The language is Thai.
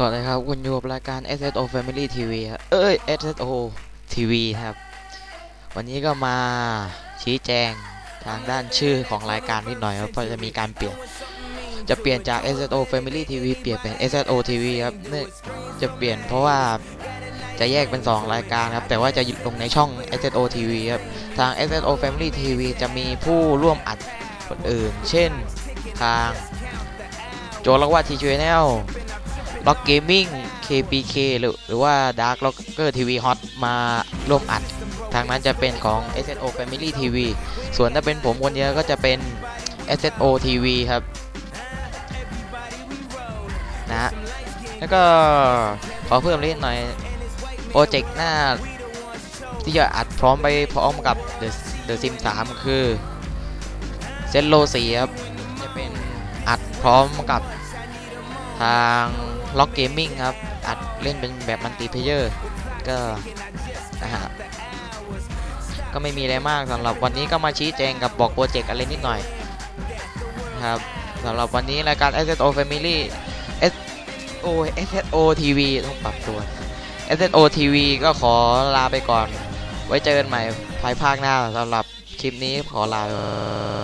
สวัสดีครับคุณอยู่กับรายการ SSO Family TV ครับเอ้ย SSO TV ครับ วันนี้ก็มาชี้แจงทางด้านชื่อของรายการนิดหน่อยครับเพราะจะมีการเปลี่ยน จะเปลี่ยนจาก SSO Family TV เปลี่ยนเป็น SSO TV ครับเนื่จะเปลี่ยนเพราะว่าจะแยกเป็น 2 รายการครับ แต่ว่าจะลงในช่อง SSO TV ครับ ทาง SSO Family TV จะมีผู้ร่วมอัดคนอื่น เช่นทาง โจลักว่าทีชแนล ล็อกเกมมิ่ง KPK หรือหรือว่า Dark Locker TV Hot มาร่วมอัด ทางนั้นจะเป็นของ SSO Family TV ส่วนถ้าเป็นผมคนเดียวก็จะเป็น SSO TV ครับ นะแล้วก็ขอเพิ่มเล่นหน่อย โปรเจกต์หน้า ที่จะอัดพร้อมไปพร้อมกับ The The Sim 3 คือเซนโลสีครับ จะเป็นอัดพร้อมกับทาง ล็อกเกมมิ่งครับ อัดเล่นเป็นแบบมัลติเพเยอร์ก็นะฮะก็ไม่มีอะไรมากสำหรับวันนี้ก็มาชี้แจงกับบอกโปรเจกต์อะไรนิดหน่อยครับสำหรับวันนี้รายการ SSO Family S O SSO TV ต้องปรับตัว SSO TV ก็ขอลาไปก่อน ไว้เจอกันใหม่ภายภาคหน้าสำหรับคลิปนี้ขอลา